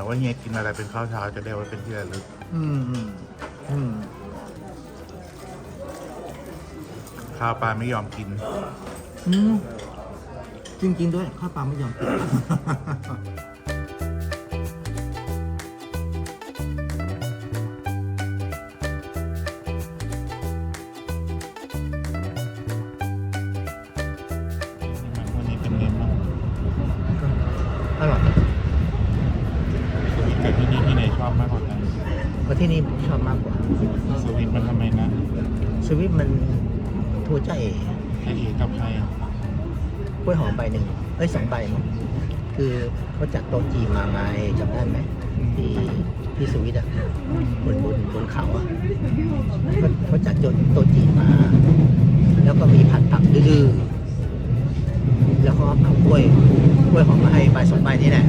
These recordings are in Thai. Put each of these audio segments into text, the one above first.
ถามว่าเฮียกินอะไรเป็นข้าวเช้าจะได้ไว้เป็นที่ระลึก อืมอืมอืมข้าวปลาไม่ยอมกิน อืมจริงๆด้วยข้าวปลาไม่ยอมกินวัน เพราะที่นี่ชอบมากกว่า สวิตมันทำไมนะสวิตมันทัวใจเอ๋ไอเอกกับใครกล้วยหอมใบหนึ่งเอ้ยสองใบมั้งคือเขาจัดโต๊ะจีนมาไงจำได้ไหมที่ที่สวิตอะบนบนบนเขาอะเขาเขาจัดโต๊ะจีนมา แล้วก็มีผัดผักดื้อๆแล้วก็เอากล้วยกล้วยหอมมาให้ใบสองใบนี่แหละ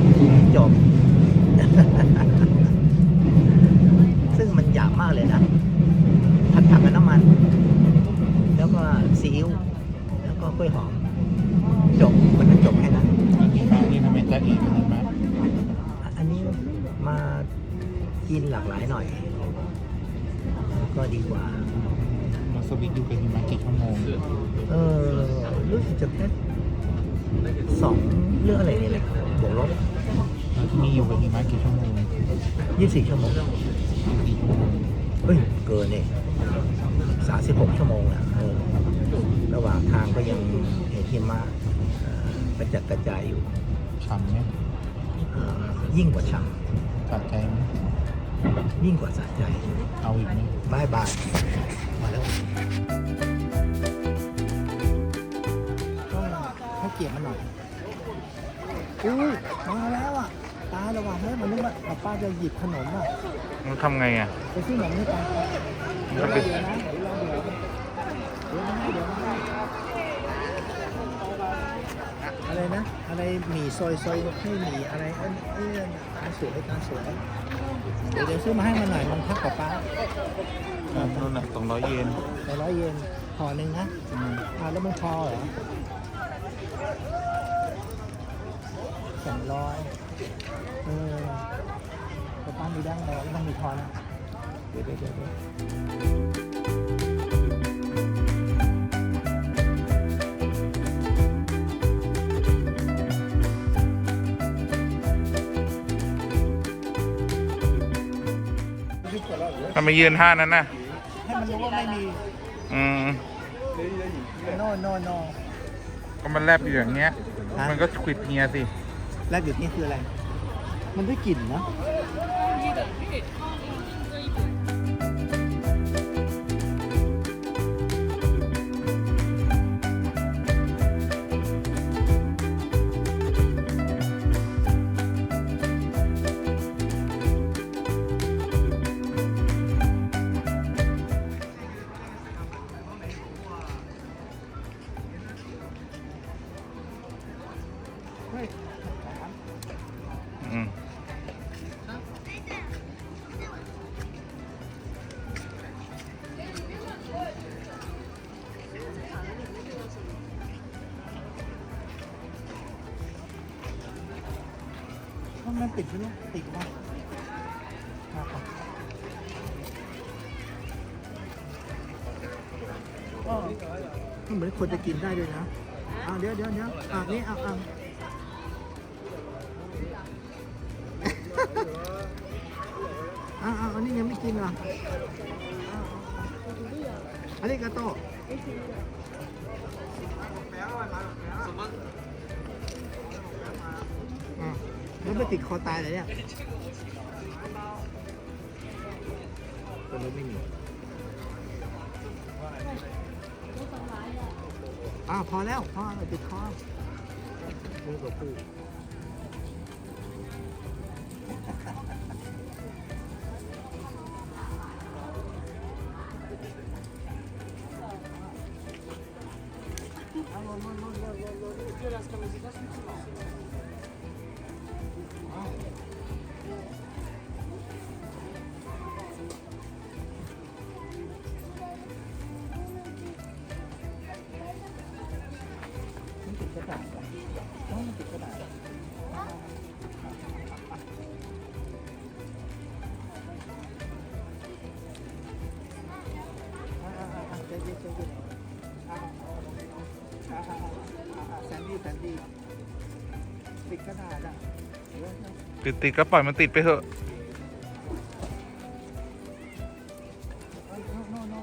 สวิตอยู่กับหิมะกี่ชั่วโมงเออรู้สึกจะแค่สองเรื่องอะไรนี่แหละบวกลบแล้วที่นี่อยู่กับหิมะกี่ชั่วโมงยี่สิบสี่ชั่วโมงกี่ชั่วโมงเฮ้ยเกินเนี่ยสามสิบหกชั่วโมงอะเออระหว่างทางก็ยังเห็นหิมะเอ่อกระจัดกระจายอยู่ช้ำไหมยิ่งกว่าช่สะใจไหมยิ่งกว่าสะใจ เอาอีกไหมบายบาย มาแล้วต้องให้เกียรติมันหน่อยอุ้ยมาแล้วอะตาระวังให้มันนึกว่าเอาป้าจะหยิบขนมอะมันทำไงอะไปซื้อขนมให้ตาเดี๋ยวมันเดี๋เป็ยวนนะเดี๋ยวรอเดี๋ยวเดี๋ยวมาให้เดี๋ยวมาให้อะไรนะ อะไรหมี่ซอยซอยให้หมี่อะไรเอ้ยเอ้ยตาสวยตาสวย เดี๋ยวเดี๋ยวซื้อมาให้มันหน่อยมันทักกับป้านู่นน่ะสองร้อยเยนไปร้อยเยนห่อหนึ่งนะอืมอ่าแล้วมันพอเหรอสองร้อยเออแต่ป้ามีดั้งเราก็ต้องมีทอนนะเดี๋ยวเดี๋ยวเดี๋ยว ทำไมยืนท่านั้นน่ะมันรู้ว่าไม่มีอืม โนโนโน ก็มันแลบอยู่อย่างเงี้ย ฮะ มันก็ควิดเฮียสิแรกเด็ดนี่คืออะไร มันได้กลิ่นนะ มันติดใช่ไหมติดป่ะก็เหมือนคนจะกินได้ด้วยนะอ่าเดี๋ยวเดี๋ยวเดี๋ยวอ่านี่อ่าอ่าอ่าอ่าอันนี้ยังไม่กินออ่าอันนี้กาโต้อ่า แล้วไปติดคอตายเลยเนี่ยตัวนี้ไม่มีอ้าวพอแล้วพอแล้วติดคอมือกับปูมัน ติดติดก็ปล่อยมันติดไปเถอะโน่โน่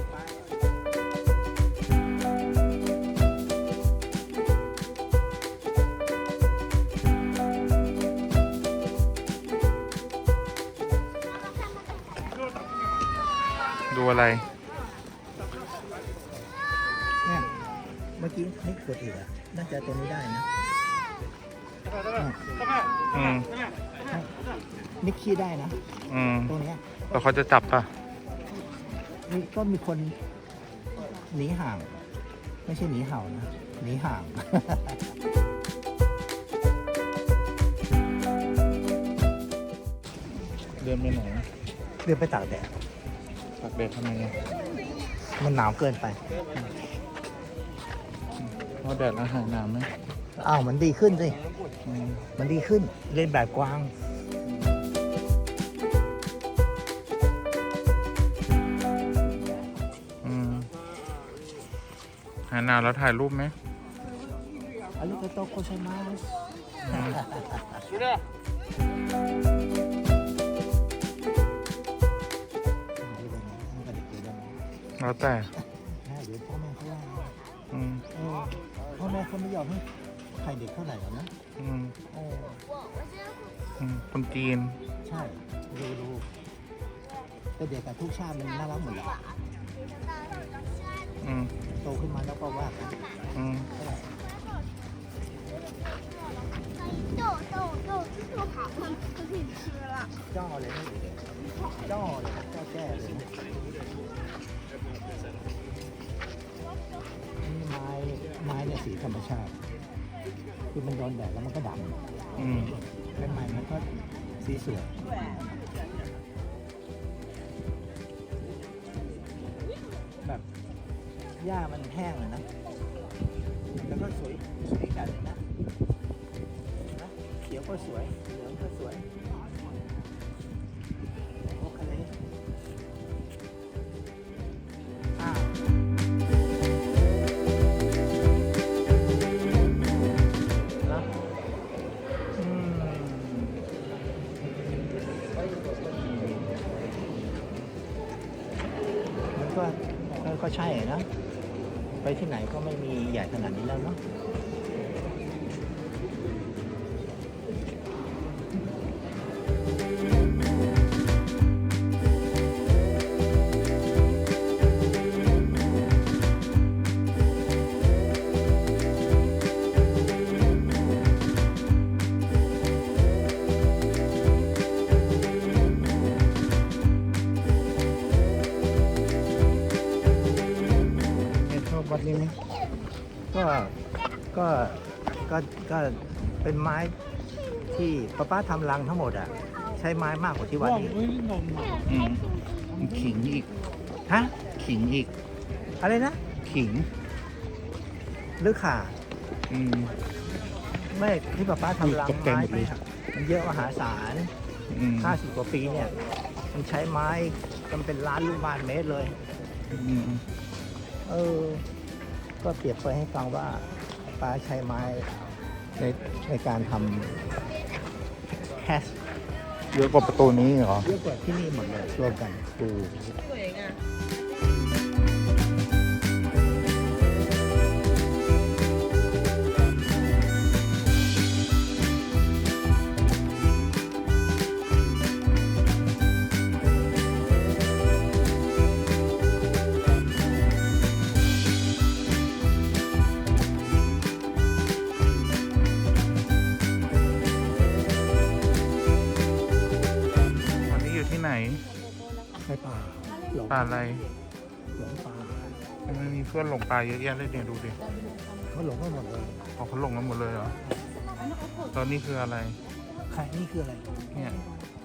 โดูอะไรเนี่ยเมื่อกี้นี่กดอีกอะน่าจะตัวนี้ได้นะอืมนิกขี้ได้นะอืมตัวเนี้ยแล้วเขาจะจับป่ะนี่ก็มีคนหนีห่าง ไม่ใช่หนีเห่านะหนีห่างเดินไปไหนเดินไปตากแดด ตักแดดทำไมอะมันหนาวเกินไปเพราะแดดแล้วหายหนาวไหมอ้าวมันดีขึ้นสิอืมมันดีขึ้นเล่นแบบกว้างอืมหายหนาวแล้วถ่ายรูปไหมอาริกาโตโกไซมาส แล้วแต่ เดี๋ยวพ่อแม่เขาว่า อืม เออพ่อแม่เขาไม่ยอมให้ใครเด็กเท่าไหร่หรอกนะ อืม โอ้ อืมคนจีน ใช่ดูดูแต่เด็กกับทุกชาติมันน่ารักหมดแหละ อืม โตขึ้นมาแล้วก็ว่ากัน อืม 豆豆豆做好了，就可以吃了。 จ้อเลยนะเด็กๆจ้อเลยนะจ้อแจ้เลย ไม้ไม้เนี่ยสีธรรมชาติ คือมันโดนแดดแล้วมันก็ดำอืมเป็นไม้มันก็สีสวยแบบหญ้ามันแห้งเลยนะ แล้วก็สวยสวยจัดเลยนะนะเขียวก็สวยเหลืองก็สวย ก็ก็ใช่นะ ไปที่ไหนก็ไม่มีใหญ่ขนาดนี้แล้วเนาะ วัดนี้ไหมก็ก็ก็ก็เป็นไม้ที่ป้าป้าทำรังทั้งหมดอะ ใช้ไม้มากกว่าที่วัดนี้อืมขิงอีกฮะขิงอีก อะไรนะ ขิง หรือข่าอืมไม่ที่ป้าป้าทำรังตกแต่งไม้หมดเลยมันเยอะมหาศาลอืมห้าสิบกว่าปีเนี่ย มันใช้ไม้กันเป็นล้านลูกบาทเมตรเลยอืมเออ ก็เปรียบเปรยให้ฟังว่าป้าใช้ไม้ในในการทำแคสเยอะกว่าประตูนี้เหรอ เยอะกว่าที่นี่หมดเลยรวมกันดูวั ในป่าหลงป่าอะไรหลงป่ามันมีเพื่อนหลงป่าเยอะแยะเลยเนี่ยดูดิเขาหลงกันหมดเลยเอาเขาหลงกันหมดเลยเหรอตอนนี้คืออะไรใครนี่คืออะไรเนี่ย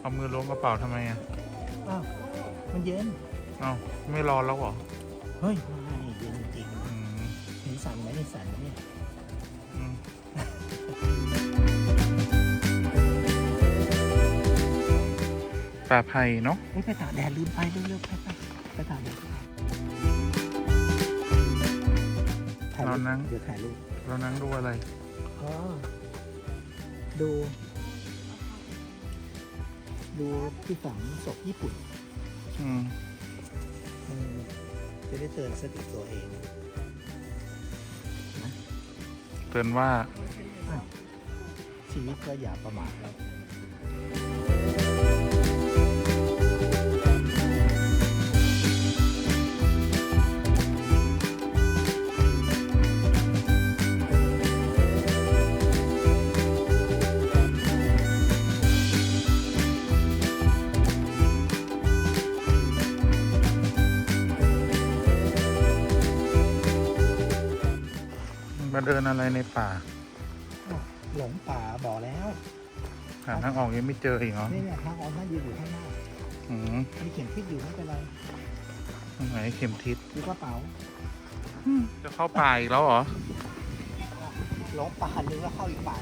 เอามือล้วงกระเป๋าทำไมอะอ้าวมันเย็นเอ้าไม่รอแล้วเหรอเฮ้ยไม่เย็นจริงอืมเห็นสั่นไหมนี่สั่นไหมเนี่ย ป่าไผ่เนาะเฮ้ยไปตากแดดลืมไปเร็วๆไปไปไปตากแดดถ่ายรูปเดี๋ยวถ่ายรูปเรานั่งดูอะไร อ๋อ ดู ดูที่ฝังศพญี่ปุ่น อืมอืมจะได้เตือนสติตัวเองเตือนว่าชีวิตก็อย่าประมาท มาเดินอะไรในป่า หลงป่าบอกแล้วหาทางออกยังไม่เจออีกเหรอนี่เนี่ยทางออกน่ายืนอยู่ข้างหน้าอืมมีเข็มทิศอยู่ไม่เป็นไรตรงไหนเข็มทิศดูกระเป๋าจะเข้าป่าอีกแล้วเหรอหลงป่าหรือว่าเข้าอีกป่า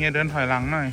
เฮียเดินถอยหลังหน่อย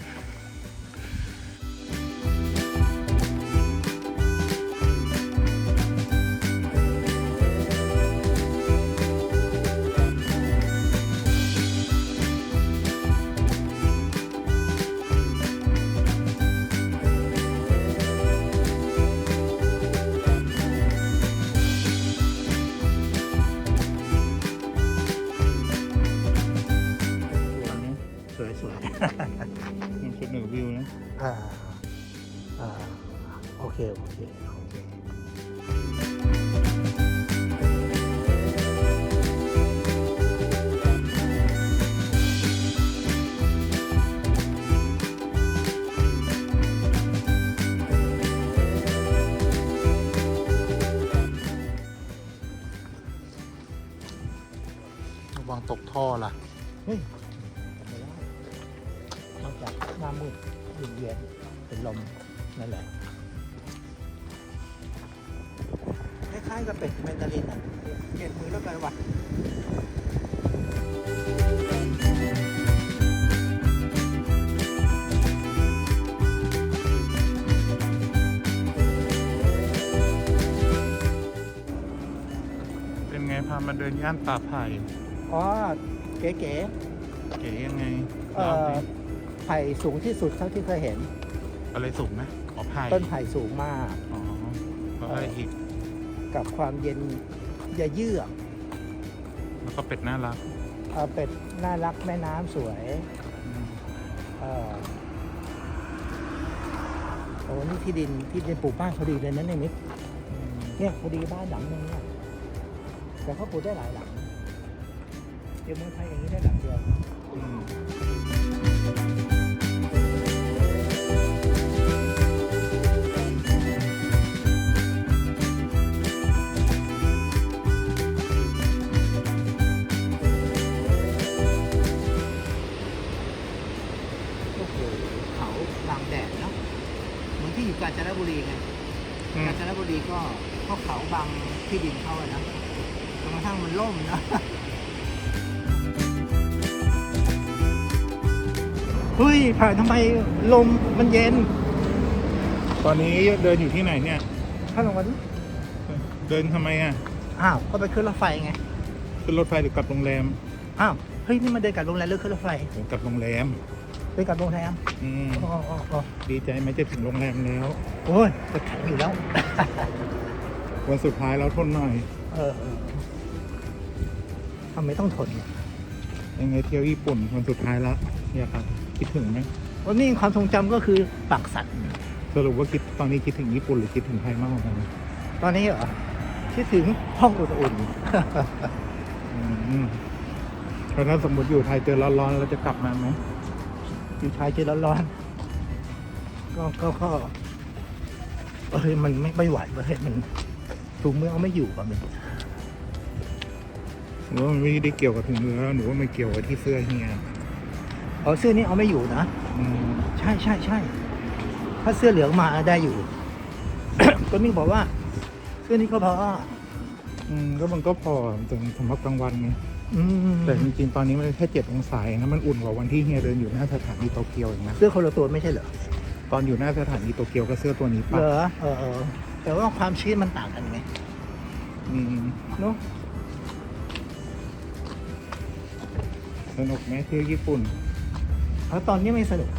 ตกท่อล่ะเฮ้ยไม่ได้นอกจากหน้ามืดเย็นเย็นๆเป็นลมนั่นแหละคล้ายๆกับเป็ดแมนดารินอะเปลี่ยนมือแล้วกันวัดเป็นไงพามาเดินย่านป่าไผ่ อ๋อเก๋เก๋ยังไงๆเอ่เล่าอสิไผ่สูงที่สุดเท่าที่เคยเห็น อะไรสูงไหมอ๋อไผ่ต้นไผ่สูงมาก อ๋อแล้วอะไรอีกกับความเย็นเยเยือกแล้วก็เป็ดน่ารักเอ่อเป็ดน่ารักแม่น้ำสวยอืมเอ่อโอ้นี่ที่ดินที่ดินปลูกบ้านพอดีเลยนะเนี่ยมิกอืมเนี่ยพอดีบ้านหลังนึงเนี่ยแต่เขาปลูกได้หลายหลังเดี๋ยวเมืองไทยอย่างนี้ได้หลังเดียวอืมโอ้โหเขาบางแดดเนาะเหมือนที่อยู่กาญจนบุรีไงอืมกาญจนบุรีก็ก็เขาบางที่ดินเขาอะนะจนกระทั่งมันล่มนะ เฮ้ยผ่านทำไมลมมันเย็น ตอนนี้เดินอยู่ที่ไหนเนี่ย ถ้าลงมาดูเดินทำไมอะ อ้าวก็ไปขึ้นรถไฟไง ขึ้นรถไฟหรือกลับโรงแรม อ้าว เฮ้ย นี่มันเดินกลับโรงแรมหรือขึ้นรถไฟ เดินกลับโรงแรม เดินกลับโรงแรม อืม อ๋ออ๋ออ๋อดีใจไหมจะถึงโรงแรมแล้ว โอ้ยจะแข็งอยู่แล้ว วันสุดท้ายแล้วทนหน่อย เออเออทำไมต้องทนเนี่ยยังไงเที่ยวญี่ปุ่นวันสุดท้ายละเนี่ยครับ คิดถึงไหมวันนี้ความทรงจำก็คือปากสัตว์สรุปว่าคิดตอนนี้คิดถึงญี่ปุ่นหรือคิดถึงไทยมากกว่ากันตอนนี้เหรอคิดถึงห้องอุ่นอืมแล้วถ้าสมมติอยู่ไทยเจอร้อนๆเราจะกลับมาไหมๆอยู่ชายเจอร้อนๆก็ก็ก็เอ้ยมันไม่ไม่ไหวเว้ยมันถุงมือเอาไม่อยู่อะมันหรือว่ามันไม่ได้เกี่ยวกับถุงมือแล้วหนูว่ามันเกี่ยวกับที่เสื้อเฮีย อ๋อเสื้อนี้เอาไม่อยู่นะอืมใช่ใช่ใช่ถ้าเสื้อเหลืองมาได้อยู่ ก็มิ่งบอกว่า เสื้อนี้ก็เพราะว่าอืมก็มันก็พอถึงสำหรับกลางวันไงอืมแต่จริงๆตอนนี้มันแค่เจ็ดองศาเองนะมันอุ่นกว่าวันที่เฮียเดินอยู่หน้าสถานีโตเกียวเองนะเสื้อคนละตัวไม่ใช่เหรอตอนอยู่หน้าสถานีโตเกียวก็เสื้อตัวนี้เหปะรอเออเออแต่ว่าความชื้นมันต่างกันไงอืมเนาะสนุกไหมเที่ยวญี่ปุ่น แล้วตอนนี้ไม่สนุก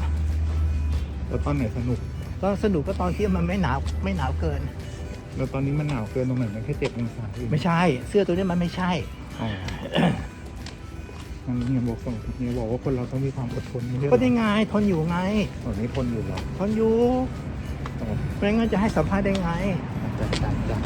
แล้วตอนไหนสนุก ตอนสนุกก็ตอนที่มันไม่หนาวไม่หนาวเกิน แล้วตอนนี้มันหนาวเกินตรงไหนมันแค่เจ็ดองศาเองไม่ใช่ เสื้อตัวนี้มันไม่ใช่อ๋อมันเฮียบอกส่งเฮียบอกว่าคนเราต้องมีความอดทนไม่ใช่เหรก็อได้ไงทนอยู่ไง ตอนนี้ทนอยู่เหรอทนอยู่อ๋อไม่งั้นจะให้สัมภาษณ์ได้ไงจ้ะจ้ะจ้ะ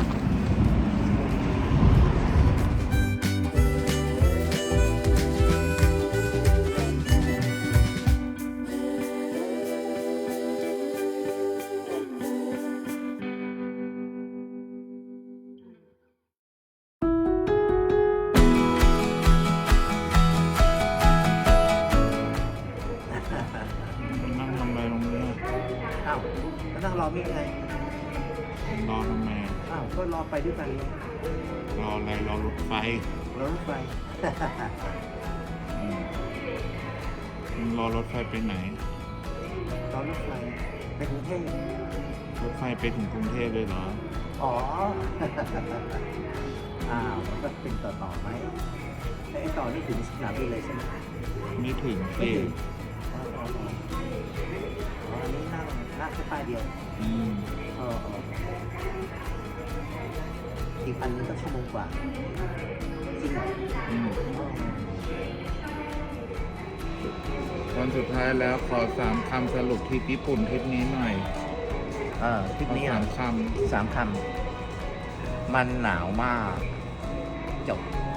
อไม่ไงรอทำไมอ้าวก็รอไปด้วยกันไงรออะไรรอรถไฟรอรถไฟ อืมมึงรอรถไฟไปไหน รอรถไฟไปกรุงเทพรถไฟไปถึงกรุงเทพเลยเหรอ อ๋อ อ้าวมันก็เป็นต่อต่อไหมแต่ไอ้ต่อนี่ถึงสนามบินเลยใช่ไหมไม่ถึงไม่สิถึง ป้ายเดียวอืมเออเอออีกอันนึงก็ชั่วโมงกว่าจริงเหรออืมอ๋อวันสุดท้ายแล้วขอสามคำสรุปทริปญี่ปุ่นทริปนี้หน่อยเออทริปเอานี้สาอะมคสามคำมันหนาวมาก จบำ